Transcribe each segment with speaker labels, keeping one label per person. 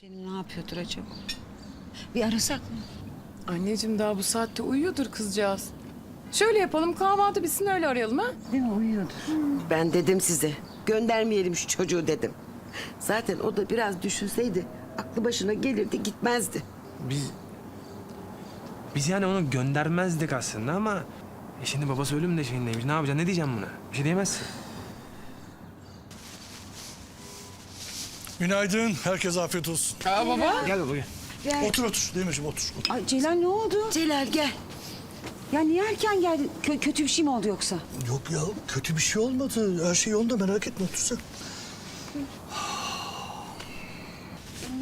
Speaker 1: Senin ne yapıyordur acaba? Bir arasak mı?
Speaker 2: Anneciğim daha bu saatte uyuyordur kızcağız. Şöyle yapalım kahvaltı bitsin öyle arayalım ha.
Speaker 1: Değil mi? Uyuyordur.
Speaker 3: Ben dedim size göndermeyelim şu çocuğu dedim. Zaten o da biraz düşünseydi aklı başına gelirdi gitmezdi.
Speaker 4: Biz... Biz yani onu göndermezdik aslında ama... E şimdi babası ölüm de şeyindeymiş. Ne yapacaksın? Ne diyeceğim buna? Bir şey diyemezsin.
Speaker 5: Günaydın. Herkese afiyet olsun.
Speaker 2: Aa baba.
Speaker 4: Gel baba gel.
Speaker 5: Otur otur. Demirciğim otur. otur.
Speaker 1: Ay Celal ne oldu?
Speaker 3: Celal gel.
Speaker 1: Ya niye erken geldin? Kö- kötü bir şey mi oldu yoksa?
Speaker 5: Yok ya kötü bir şey olmadı. Her şey yolunda merak etme otursan.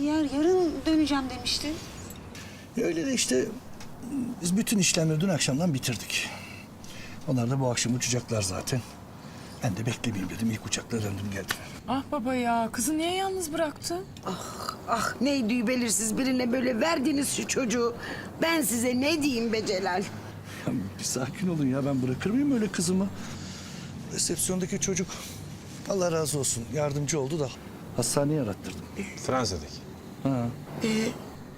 Speaker 1: Yer, yarın döneceğim demiştin.
Speaker 5: Öyle de işte biz bütün işlemleri dün akşamdan bitirdik. Onlar da bu akşam uçacaklar zaten. Ben de beklemeyeyim dedim. İlk uçakla döndüm geldim.
Speaker 2: Ah baba ya kızı niye yalnız bıraktın?
Speaker 3: Ah neydi belirsiz birine böyle verdiniz şu çocuğu. Ben size ne diyeyim be Celal?
Speaker 5: Ya bir sakin olun ya ben bırakır mıyım öyle kızımı? Resepsiyondaki çocuk Allah razı olsun yardımcı oldu da hastaneye arattırdım.
Speaker 4: Fransa'daki.
Speaker 5: Ha.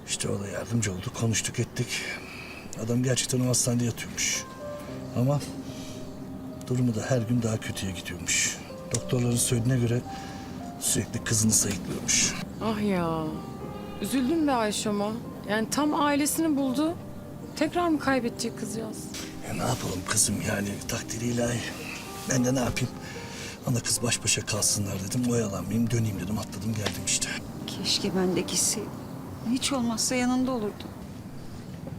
Speaker 5: İşte o da yardımcı oldu. Konuştuk ettik. Adam gerçekten o hastanede yatıyormuş. Ama durumu da her gün daha kötüye gidiyormuş. Doktorların söylediğine göre sürekli kızını sayıklıyormuş.
Speaker 2: Ah ya. Üzüldüm be Ayşem'a. Yani tam ailesini buldu. Tekrar mı kaybedecek kızcağız?
Speaker 5: Ya ne yapalım kızım yani takdiri ilahi. Ben de ne yapayım? Ana kız baş başa kalsınlar dedim. Oyalanmayayım döneyim dedim. Atladım geldim işte.
Speaker 1: Keşke ben de gitseydim. Hiç olmazsa yanında olurdu.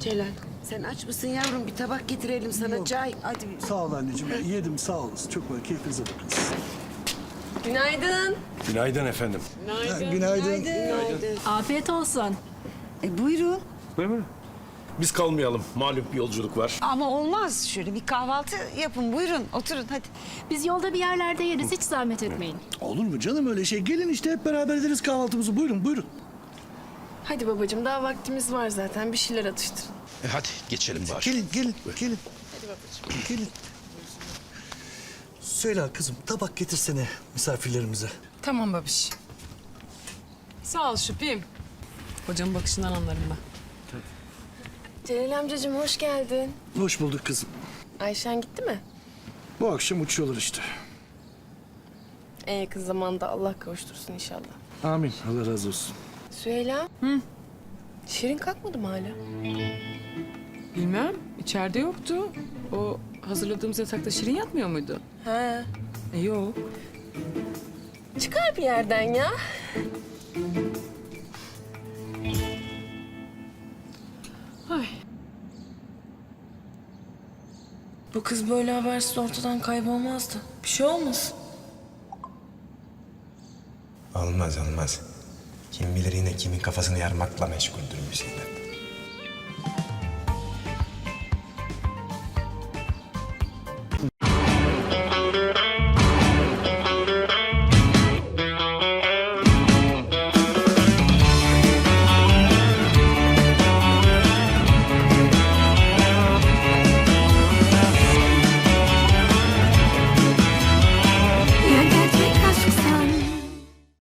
Speaker 3: Celal sen aç mısın yavrum bir tabak getirelim sana çay.
Speaker 1: Hadi
Speaker 5: Sağ ol anneciğim. Yedim sağ olasın. Çok var. Keyfinize bakın.
Speaker 2: Günaydın.
Speaker 6: Günaydın efendim.
Speaker 5: Ha, günaydın.
Speaker 7: Afiyet olsun.
Speaker 1: E, buyurun.
Speaker 4: Buyur buyur.
Speaker 6: Biz kalmayalım. Malum bir yolculuk var.
Speaker 1: Ama olmaz. Şöyle bir kahvaltı yapın. Buyurun oturun hadi.
Speaker 7: Biz yolda bir yerlerde yeriz. Hiç zahmet etmeyin.
Speaker 5: Olur mu canım öyle şey? Gelin işte hep beraber ederiz kahvaltımızı. Buyurun buyurun.
Speaker 2: Hadi babacığım daha vaktimiz var zaten bir şeyler atıştırın.
Speaker 6: E hadi geçelim bari.
Speaker 5: Gelin gelin gelin. Gelin. Söyle kızım tabak getirsene misafirlerimize.
Speaker 2: Tamam babiş. Sağ ol şüphim. Hocamın bakışından anlarım ben.
Speaker 8: Celal amcacığım hoş geldin.
Speaker 5: Hoş bulduk kızım.
Speaker 8: Ayşen gitti mi?
Speaker 5: Bu akşam uçuyorlar işte.
Speaker 8: En yakın zamanda Allah kavuştursun inşallah.
Speaker 5: Amin. Allah razı olsun.
Speaker 8: Süheyla. Hı. Şirin kalkmadı mı hala?
Speaker 2: Bilmem içeride yoktu. O hazırladığımız yatakta Şirin yatmıyor muydu?
Speaker 8: He.
Speaker 2: E yok.
Speaker 8: Çıkar bir yerden ya.
Speaker 2: Ay.
Speaker 8: Bu kız böyle habersiz ortadan kaybolmazdı. Bir şey olmasın.
Speaker 4: Olmaz olmaz. Kim bilir yine kimin kafasını yarmakla meşguldür müziğinden.